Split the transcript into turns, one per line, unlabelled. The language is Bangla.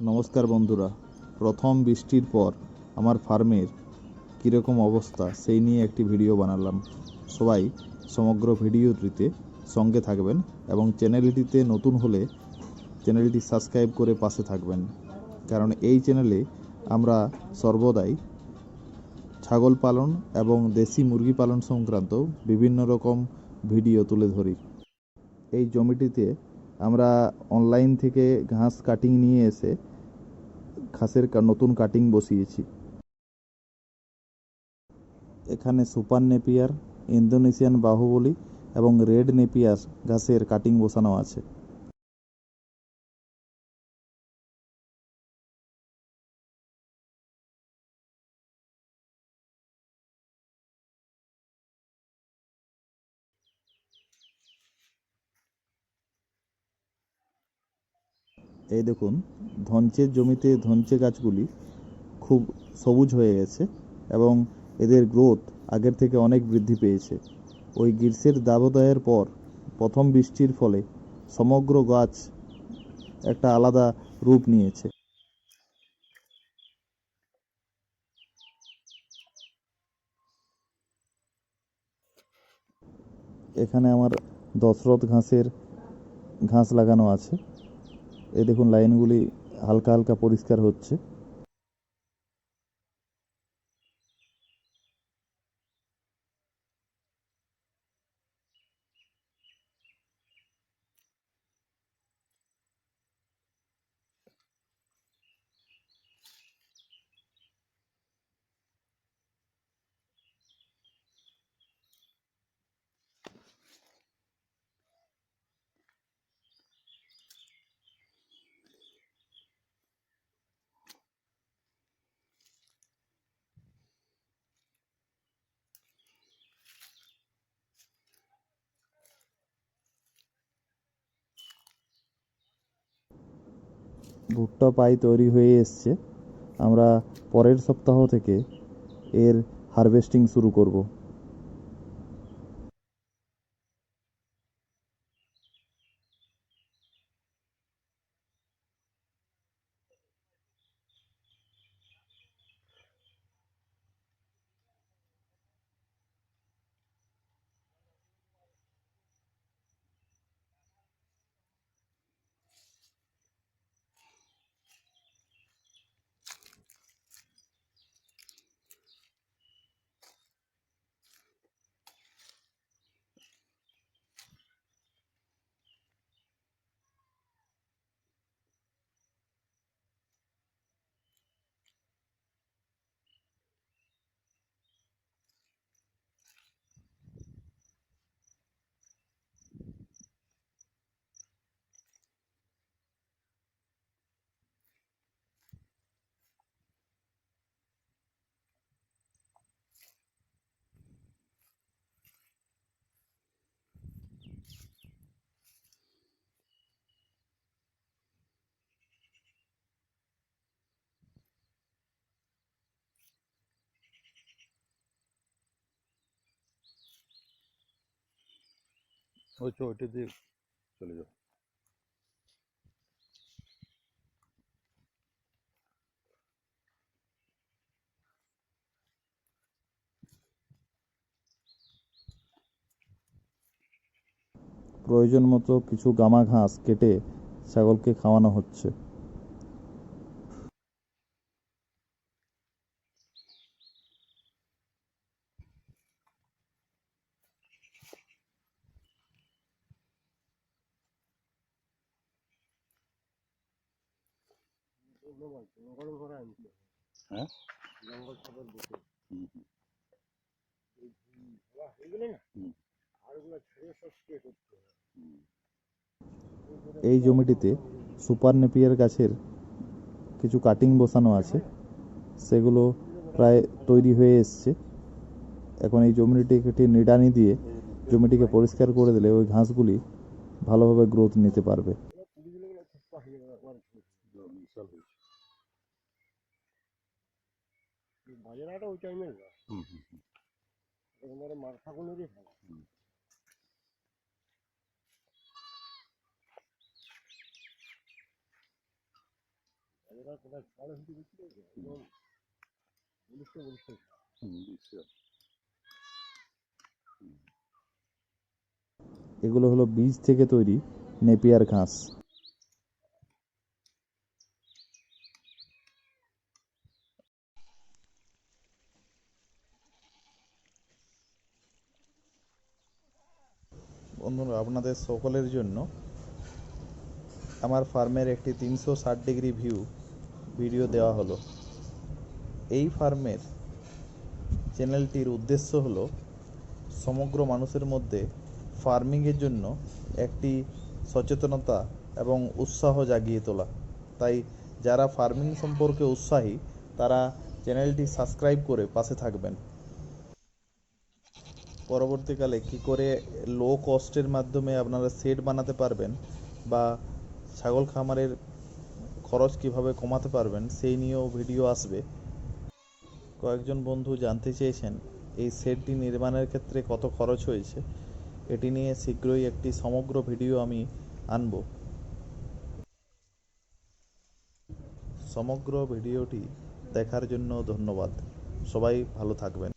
নমস্কার বন্ধুরা, প্রথম বৃষ্টির পর আমার ফার্মের কীরকম অবস্থা সেই নিয়ে একটি ভিডিও বানালাম। সবাই সমগ্র ভিডিওটিতে সঙ্গে থাকবেন এবং চ্যানেলটিতে নতুন হলে চ্যানেলটি সাবস্ক্রাইব করে পাশে থাকবেন। কারণ এই চ্যানেলে আমরা সর্বদাই ছাগল পালন এবং দেশি মুরগি পালন সংক্রান্ত বিভিন্ন রকম ভিডিও তুলে ধরি। এই জমিটিতে আমরা অনলাইন থেকে ঘাস কাটিং নিয়ে এসে ঘাসের নতুন কাটিং বসিয়েছি। এখানে সুপার নেপিয়ার ইন্দোনেশিয়ান বাহুবলি এবং রেড নেপিয়ার ঘাসের কাটিং বসানো আছে। এই দেখুন ধনচের জমিতে ধনচে গাছগুলি খুব সবুজ হয়ে গেছে এবং এদের গ্রোথ আগের থেকে অনেক বৃদ্ধি পেয়েছে। ওই গ্রীষ্মের দাবদাহের পর প্রথম বৃষ্টির ফলে সমগ্র গাছ একটা আলাদা রূপ নিয়েছে। এখানে আমার দশরথ ঘাসের ঘাস লাগানো আছে। এই দেখুন লাইনগুলি হালকা হালকা পরিষ্কার হচ্ছে। ভুট্টা পাই তৈরি হয়ে এসছে। আমরা পরের সপ্তাহ থেকে এর হারভেস্টিং শুরু করব।
দিয়ে চলে যাও।
প্রয়োজন মতো কিছু গামা ঘাস কেটে ছাগলকে খাওয়ানো হচ্ছে।
হ্যাঁ?
এই জমিটিতে সুপার নেপিয়ার গাছের কিছু কাটিং বসানো আছে। সেগুলো প্রায় তৈরি হয়ে এসছে। এখন এই জমিটিকে নিড়ানি দিয়ে জমিটিকে পরিষ্কার করে দিলে ওই ঘাসগুলি ভালোভাবে গ্রোথ নিতে পারবে
বিশাল হয়েছে
বাজারটা ওই টাইমে
হুম হুম হুম।
মার ফাগুনেরই ভালো। এরা কোথায়? ছাড় হতে গেছিল একদম বলিষ্ঠ বলিষ্ঠ
এগুলো হলো বীজ থেকে তৈরি নেপিয়ার ঘাস। আপনাদের সকলের জন্য আমার ফার্মের একটি তিনশো ষাট ডিগ্রি ভিউ ভিডিও দেওয়া হলো। এই ফার্মের চ্যানেলটির উদ্দেশ্য হলো সমগ্র মানুষের মধ্যে ফার্মিংয়ের জন্য একটি সচেতনতা এবং উৎসাহ জাগিয়ে তোলা। তাই যারা ফার্মিং সম্পর্কে উৎসাহী, তারা চ্যানেলটি সাবস্ক্রাইব করে পাশে থাকবেন। পরবর্তীকালে কি করে লো কস্টের মাধ্যমে আপনারা সেট বানাতে পারবেন বা ছাগল খামারের খরচ কীভাবে কমাতে পারবেন, সেই নিয়েও ভিডিও আসবে। কয়েকজন বন্ধু জানতে চেয়েছেন, এই সেটটি নির্মাণের ক্ষেত্রে কত খরচ হয়েছে? এটি নিয়ে শীঘ্রই একটি সমগ্র ভিডিও আমি আনব। সমগ্র ভিডিওটি দেখার জন্য ধন্যবাদ। সবাই ভালো থাকবেন।